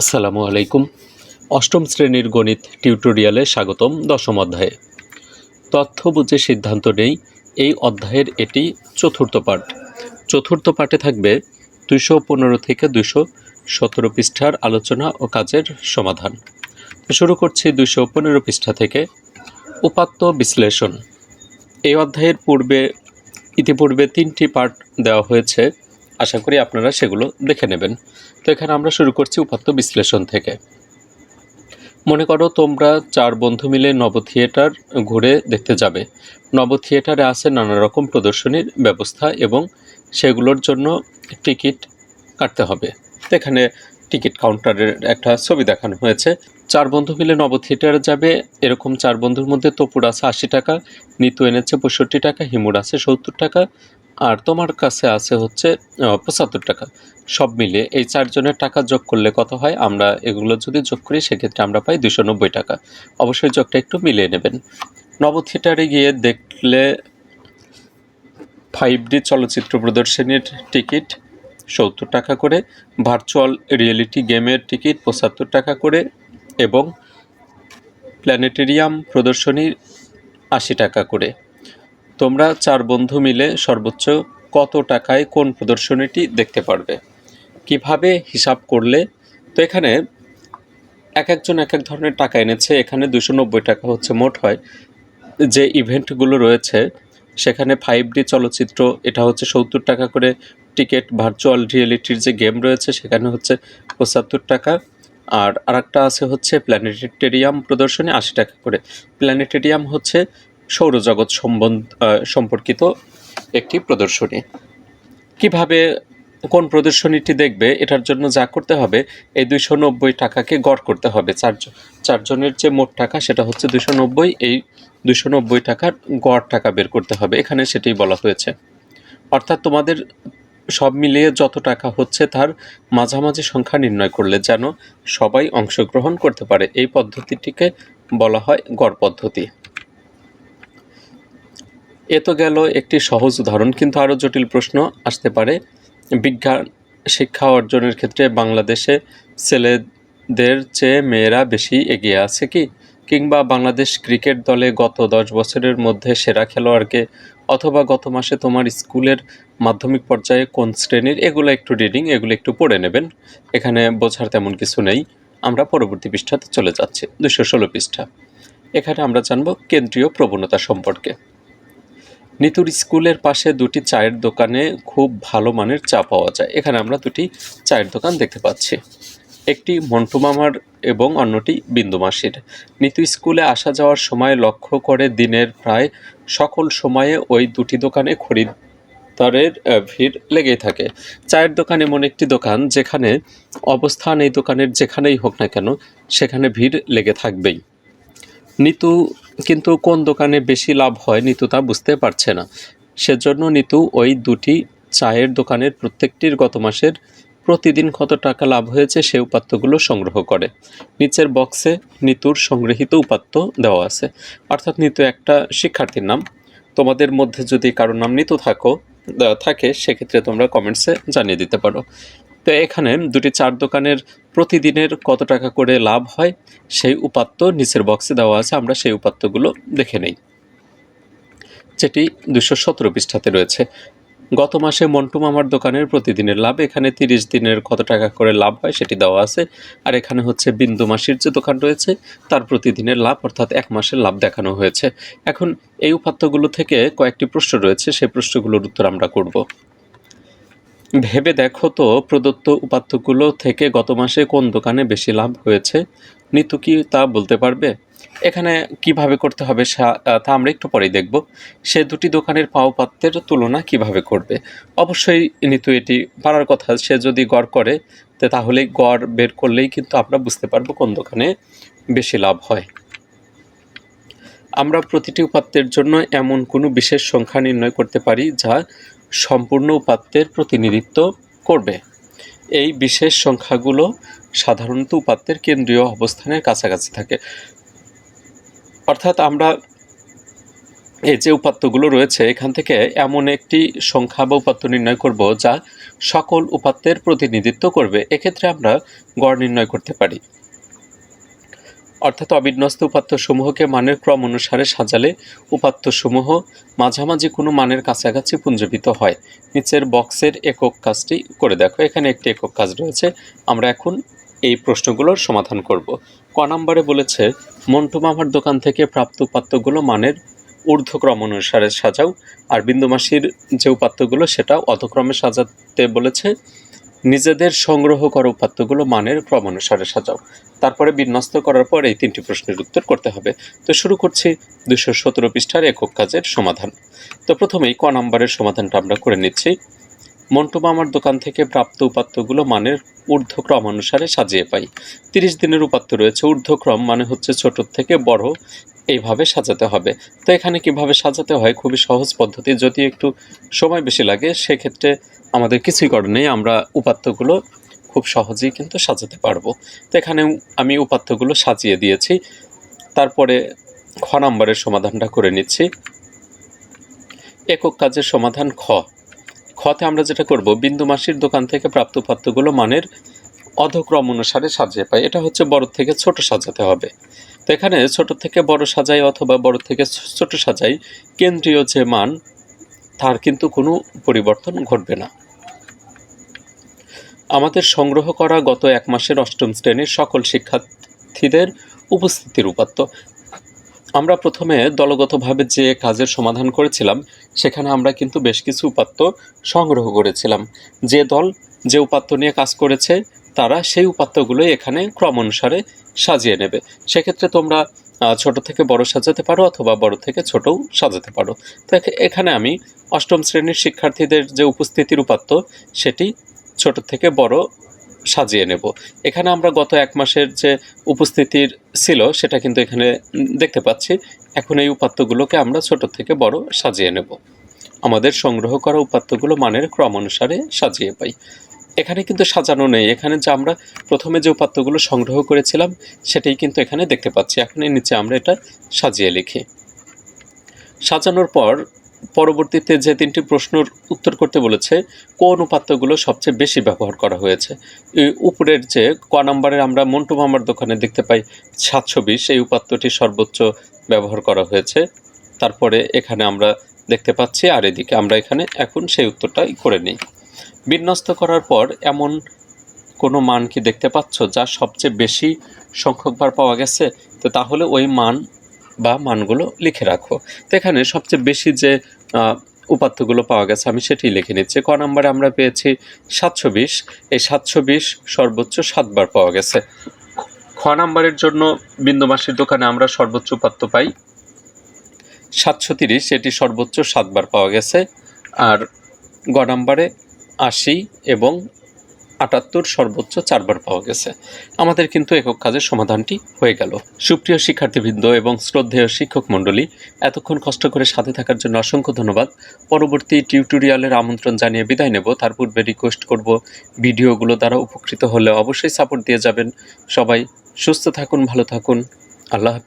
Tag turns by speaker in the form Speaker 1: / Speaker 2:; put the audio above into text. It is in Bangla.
Speaker 1: আসসালামু আলাইকুম। অষ্টম শ্রেণির গণিত টিউটোরিয়ালে স্বাগতম দশম অধ্যায়ে। তথ্য বুঝে সিদ্ধান্ত নেই, এই অধ্যায়ের এটি চতুর্থ পাঠ। চতুর্থ পাঠে থাকবে দুইশো পনেরো থেকে দুইশো সতেরো পৃষ্ঠার আলোচনা ও কাজের সমাধান। শুরু করছি দুইশো পনেরো পৃষ্ঠা থেকে। উপাত্ত বিশ্লেষণ। এই অধ্যায়ের পূর্বে, ইতিপূর্বে তিনটি পাঠ দেওয়া হয়েছে। আশা করি আপনারা সেগুলো দেখে নেবেন। তো এখানে আমরা শুরু করছি উপাত্ত বিশ্লেষণ থেকে। মনে করো তোমরা চার বন্ধু মিলে নব থিয়েটার ঘুরে দেখতে যাবে। নব থিয়েটারে আছে নানা রকম প্রদর্শনীর ব্যবস্থা এবং সেগুলোর জন্য টিকিট কাটতে হবে। এখানে টিকিট কাউন্টারের একটা ছবি দেখানো হয়েছে। চার বন্ধু মিলে নব থিয়েটারে যাবে। এরকম চার বন্ধুর মধ্যে তপুর আছে আশি টাকা, নিতু এনেছে পঁয়ষট্টি টাকা, হিমুর আছে সত্তর টাকা, আর তোমার কাছে আছে হচ্ছে পঁচাত্তর টাকা। সব মিলিয়ে এই চারজনের টাকা যোগ করলে কত হয়? আমরা এগুলো যদি যোগ করি, সেক্ষেত্রে আমরা পাই দুশো নব্বই টাকা। অবশ্যই যোগটা একটু মিলিয়ে নেবেন। নব থিয়েটারে গিয়ে দেখলে ফাইভ ডি চলচ্চিত্র প্রদর্শনীর টিকিট, সত্তর টাকা করে। ভার্চুয়াল রিয়েলিটি গেমের টিকিট, পঁচাত্তর টাকা করে। এবং প্ল্যানেটেরিয়াম প্রদর্শনীর আশি টাকা করে। তোমরা চার বন্ধু মিলে সর্বোচ্চ কত টাকায় কোন প্রদর্শনীটি দেখতে পারবে? কীভাবে হিসাব করলে? তো এখানে এক একজন এক এক ধরনের টাকা এনেছে। এখানে দুশো নব্বই টাকা হচ্ছে মোট হয়। যে ইভেন্টগুলো রয়েছে, সেখানে ফাইভ ডি চলচ্চিত্র, এটা হচ্ছে সত্তর টাকা করে টিকিট, ভার্চুয়াল রিয়েলিটির যে গেম রয়েছে, সেখানে হচ্ছে পঁচাত্তর টাকা। আর আরেকটা আছে হচ্ছে প্ল্যানেটেরিয়াম প্রদর্শনী, আশি টাকা করে। প্ল্যানেটেরিয়াম হচ্ছে সৌরজগৎ সম্বন্ধ সম্পর্কিত একটি প্রদর্শনী। কীভাবে, কোন প্রদর্শনীটি দেখবে, এটার জন্য যা করতে হবে, এই দুইশো নব্বই টাকাকে গড় করতে হবে। চারজন চারজনের যে মোট টাকা, সেটা হচ্ছে দুশো নব্বই, এই দুশো নব্বই টাকার গড় টাকা বের করতে হবে। এখানে সেটাই বলা হয়েছে। অর্থাৎ তোমাদের সব মিলিয়ে যত টাকা হচ্ছে তার মাঝামাঝি সংখ্যা নির্ণয় করলে যেন সবাই অংশগ্রহণ করতে পারে। এই পদ্ধতিটিকে বলা হয় গড় পদ্ধতি। এ তো গেল একটি সহজ উদাহরণ, কিন্তু আরও জটিল প্রশ্ন আসতে পারে। বিজ্ঞান, শিক্ষা অর্জনের ক্ষেত্রে বাংলাদেশে ছেলেদের চেয়ে মেয়েরা বেশি এগিয়ে আছে কি? কিংবা বাংলাদেশ ক্রিকেট দলে গত দশ বছরের মধ্যে সেরা খেলোয়াড়কে অথবা গত মাসে তোমার স্কুলের মাধ্যমিক পর্যায়ে কোন শ্রেণির, এগুলো একটু রিডিং এগুলো একটু পড়ে নেবেন। এখানে বোঝার তেমন কিছু নেই। আমরা পরবর্তী পৃষ্ঠাতে চলে যাচ্ছি, দুশো ষোলো পৃষ্ঠা। এখানে আমরা জানব কেন্দ্রীয় প্রবণতা সম্পর্কে। নিতুর স্কুলের পাশে দুটি চায়ের দোকানে খুব ভালো মানের চা পাওয়া যায়। এখানে আমরা দুটি চায়ের দোকান দেখতে পাচ্ছি। একটি মন্টু মামার এবং অন্যটি বিন্দু মাসির। নিতু স্কুলে আসা যাওয়ার সময় লক্ষ্য করে দিনের প্রায় সকল সময়ে ওই দুটি দোকানে খরিদ্দারের ভিড় লেগেই থাকে। চায়ের দোকান এমন একটি দোকান যেখানে অবস্থান এই দোকানের যেখানেই হোক না কেন, সেখানে ভিড় লেগে থাকবেই। নিতু কিন্তু কোন দোকানে বেশি লাভ হয় নিতু তা বুঝতে পারছে না। সেজন্য নিতু ওই দুটি চায়ের দোকানের প্রত্যেকটির গত মাসের প্রতিদিন কত টাকা লাভ হয়েছে সে উপাত্তগুলো সংগ্রহ করে। নিচের বক্সে নিতুর সংগৃহীত উপাত্ত দেওয়া আছে। অর্থাৎ নিতু একটা শিক্ষার্থীর নাম। তোমাদের মধ্যে যদি কারোর নাম নিতু থাকো থাকে, সেক্ষেত্রে তোমরা কমেন্টসে জানিয়ে দিতে পারো। তো এখানে দুটি চার দোকানের প্রতিদিনের কত টাকা করে লাভ হয়, সেই উপাত্ত নিচের বক্সে দেওয়া আছে। আমরা সেই উপাত্তগুলো দেখে নেই। যেটি দুশো সতেরো পৃষ্ঠাতে রয়েছে। গত মাসে মন্টু মামার দোকানের প্রতিদিনের লাভ, এখানে তিরিশ দিনের কত টাকা করে লাভ হয় সেটি দেওয়া আছে। আর এখানে হচ্ছে বিন্দু মাসির যে দোকান রয়েছে, তার প্রতিদিনের লাভ অর্থাৎ এক মাসের লাভ দেখানো হয়েছে। এখন এই উপাত্তগুলো থেকে কয়েকটি প্রশ্ন রয়েছে, সেই প্রশ্নগুলোর উত্তর আমরা করব। ভেবে দেখো তো প্রদত্ত উপাত্তগুলো থেকে গত মাসে কোন দোকানে বেশি লাভ হয়েছে? নিতু কি তা বলতে পারবে? এখানে কীভাবে করতে হবে তা আমরা একটু পরেই দেখব। সে দুটি দোকানের পাও পাত্রের তুলনা কীভাবে করবে? অবশ্যই নিতু এটি পারার কথা, সে যদি গড় করে তাহলে গড় বের করলেই কিন্তু আমরা বুঝতে পারব কোন দোকানে বেশি লাভ হয়। আমরা প্রতিটি উপাত্তের জন্য এমন কোনো বিশেষ সংখ্যা নির্ণয় করতে পারি যা সম্পূর্ণ উপাত্তের প্রতিনিধিত্ব করবে। এই বিশেষ সংখ্যাগুলো সাধারণত উপাত্তের কেন্দ্রীয় অবস্থানের কাছাকাছি থাকে। অর্থাৎ আমরা এই যে উপাত্তগুলো রয়েছে, এখান থেকে এমন একটি সংখ্যা বা উপাত্ত নির্ণয় করব যা সকল উপাত্তের প্রতিনিধিত্ব করবে। এক্ষেত্রে আমরা গড় নির্ণয় করতে পারি। অর্থাৎ অবিন্যস্ত উপাত্তসমূহকে মানের ক্রম অনুসারে সাজালে উপাত্তসমূহ মাঝামাঝি কোনো মানের কাছাকাছি পুঞ্জীবিত হয়। নিচের বক্সের একক কাজটি করে দেখো। এখানে একটি একক কাজ রয়েছে। আমরা এখন এই প্রশ্নগুলোর সমাধান করব। ক নম্বরে বলেছে, মন্টু মামার দোকান থেকে প্রাপ্ত উপাত্তগুলো মানের ঊর্ধ্বক্রম অনুসারে সাজাও, আর বিন্দুমাসির যে উপাত্তগুলো সেটা অধক্রমে সাজাতে বলেছে, নিজেদের সংগ্রহ করা উপাত্তগুলো মানের ক্রম অনুসারে সাজাও। তারপরে বিন্যস্ত করার পর এই তিনটি প্রশ্নের উত্তর করতে হবে। তো শুরু করছি দুশো সতেরো পৃষ্ঠার একক কাজের সমাধান। তো প্রথমেই ক নম্বরের সমাধানটা আমরা করে নিচ্ছি। মন্টু মামার দোকান থেকে প্রাপ্ত উপাত্তগুলো মানের ঊর্ধ্বক্রম অনুসারে সাজিয়ে পাই। তিরিশ দিনের উপাত্ত রয়েছে। ঊর্ধ্বক্রম মানে হচ্ছে ছোট থেকে বড় এইভাবে সাজাতে হবে। তো এখানে কীভাবে সাজাতে হয়? খুবই সহজ পদ্ধতি। যদি একটু সময় বেশি লাগে, সেক্ষেত্রে আমাদের কিছুই করার নেই। আমরা উপাত্তগুলো খুব সহজেই কিন্তু সাজাতে পারব। তো এখানে আমি উপাত্তগুলো সাজিয়ে দিয়েছি। তারপরে খ নাম্বারের সমাধানটা করে নিচ্ছি। একক কাজের সমাধান খ। খতে আমরা যেটা করব, বিন্দু মাসির দোকান থেকে প্রাপ্ত উপাত্তগুলো মানের অধক্রম অনুসারে সাজিয়ে পাই। এটা হচ্ছে বড় থেকে ছোট সাজাতে হবে। তো এখানে ছোট থেকে বড় সাজাই অথবা বড় থেকে ছোট সাজাই কেন্দ্রীয় যে মান, তার কিন্তু কোনো পরিবর্তন ঘটবে না। আমাদের সংগ্রহ করা গত এক মাসের অষ্টম শ্রেণির সকল শিক্ষার্থীদের উপস্থিতির উপাত্ত আমরা প্রথমে দলগতভাবে যে কাজের সমাধান করেছিলাম, সেখানে আমরা কিন্তু বেশ কিছু উপাত্ত সংগ্রহ করেছিলাম। যে দল যে উপাত্ত নিয়ে কাজ করেছে, তারা সেই উপাত্তগুলো এখানে ক্রম অনুসারে সাজিয়ে নেবে। সেক্ষেত্রে তোমরা ছোট থেকে বড় সাজাতে পারো অথবা বড় থেকে ছোটও সাজাতে পারো। তো এখানে আমি অষ্টম শ্রেণির শিক্ষার্থীদের যে উপস্থিতির উপাত্ত, সেটি ছোট থেকে বড় সাজিয়ে নেব। এখানে আমরা গত এক মাসের যে উপস্থিতির ছিল, সেটা কিন্তু এখানে দেখতে পাচ্ছি। এখন এই উপাত্তগুলোকে আমরা ছোট থেকে বড় সাজিয়ে নেব। আমাদের সংগ্রহ করা উপাত্তগুলো মানের ক্রম অনুসারে সাজিয়ে পাই। এখানে কিন্তু সাজানো নেই। এখানে যে আমরা প্রথমে যে উপাত্তগুলো সংগ্রহ করেছিলাম, সেটাই কিন্তু এখানে দেখতে পাচ্ছি। এখন নিচে আমরা এটা সাজিয়ে লিখি। সাজানোর পর পরবর্তীতে যে তিনটি প্রশ্নের উত্তর করতে বলেছে কোন উপাত্তগুলো সবচেয়ে বেশি ব্যবহার করা হয়েছে। উপরের যে ক নাম্বারের আমরা মন্টু মামার দোকানে দেখতে পাই সাতশো বিশ, এই উপাত্তটি সর্বোচ্চ ব্যবহার করা হয়েছে। তারপরে এখানে আমরা দেখতে পাচ্ছি, আর এদিকে আমরা এখানে এখন সেই উত্তরটাই করে নিই। বিন্যস্ত করার পর এমন কোনো মান কি দেখতে পাচ্ছ যা সবচেয়ে বেশি সংখ্যকবার পাওয়া গেছে? তো তাহলে ওই মান বা মানগুলো লিখে রাখো। তো এখানে সবচেয়ে বেশি যে উপাত্তগুলো পাওয়া গেছে আমি সেটি লিখে নিচ্ছি। ক নম্বরে আমরা পেয়েছি সাতশো বিশ। এই সাতশো বিশ সর্বোচ্চ সাতবার পাওয়া গেছে। খ নম্বরের জন্য বিন্দুমাসির দোকানে আমরা সর্বোচ্চ উপাত্ত পাই। সাতশো তিরিশ, এটি সর্বোচ্চ সাতবার পাওয়া গেছে। আর গ নম্বরে আশি এবং আটাত্তর সর্বোচ্চ চারবার পাওয়া গেছে। আমাদের কিন্তু একক কাজের সমাধানটি হয়ে গেল। সুপ্রিয় শিক্ষার্থীবৃন্দ এবং শ্রদ্ধেয় শিক্ষক মণ্ডলী, এতক্ষণ কষ্ট করে সাথে থাকার জন্য অসংখ্য ধন্যবাদ। পরবর্তী টিউটোরিয়ালের আমন্ত্রণ জানিয়ে বিদায় নেব। তার পূর্বে রিকোয়েস্ট করব, ভিডিওগুলো দ্বারা উপকৃত হলে অবশ্যই সাপোর্ট দিয়ে যাবেন। সবাই সুস্থ থাকুন, ভালো থাকুন। আল্লাহ হাফেজ।